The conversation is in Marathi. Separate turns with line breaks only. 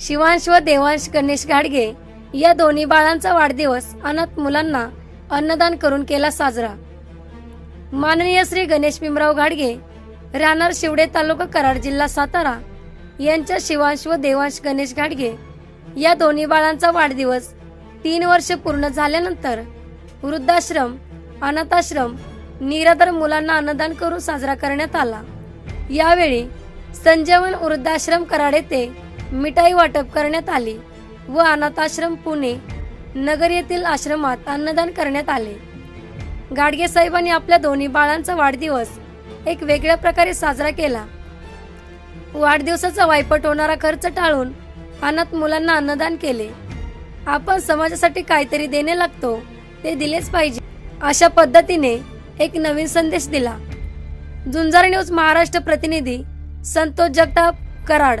शिवांश व देवांश गणेश गाडगे या दोन्ही बाळांचा वाढदिवस अनाथ मुलांना अन्नदान करून केला साजरा. माननीय श्री गणेश भीमराव गाडगे राहणार शिवडे तालुका कराड जिल्हा सातारा यांच्या शिवांश व देवांश गणेश गाडगे या दोन्ही बाळांचा वाढदिवस तीन वर्ष पूर्ण झाल्यानंतर वृद्धाश्रम अनाथाश्रम निराधार मुलांना अन्नदान करून साजरा करण्यात आला. यावेळी संजीवन वृद्धाश्रम कराड येथे मिठाई वाटप करण्यात आली व अनाथाश्रम पुणे नगर येथील आश्रमात अन्नदान करण्यात आले. गाडगे साहेबांनी आपल्या दोन्ही बाळांचा वाढदिवस एक वेगळ्या प्रकारे साजरा केला. वाढदिवसाचा वायपट होणारा खर्च टाळून अनाथ मुलांना अन्नदान केले. आपण समाजासाठी काहीतरी देणे लागतो ते दिलेच पाहिजे अशा पद्धतीने एक नवीन संदेश दिला. झुंजार न्यूज महाराष्ट्र प्रतिनिधी संतोष जगताप कराड.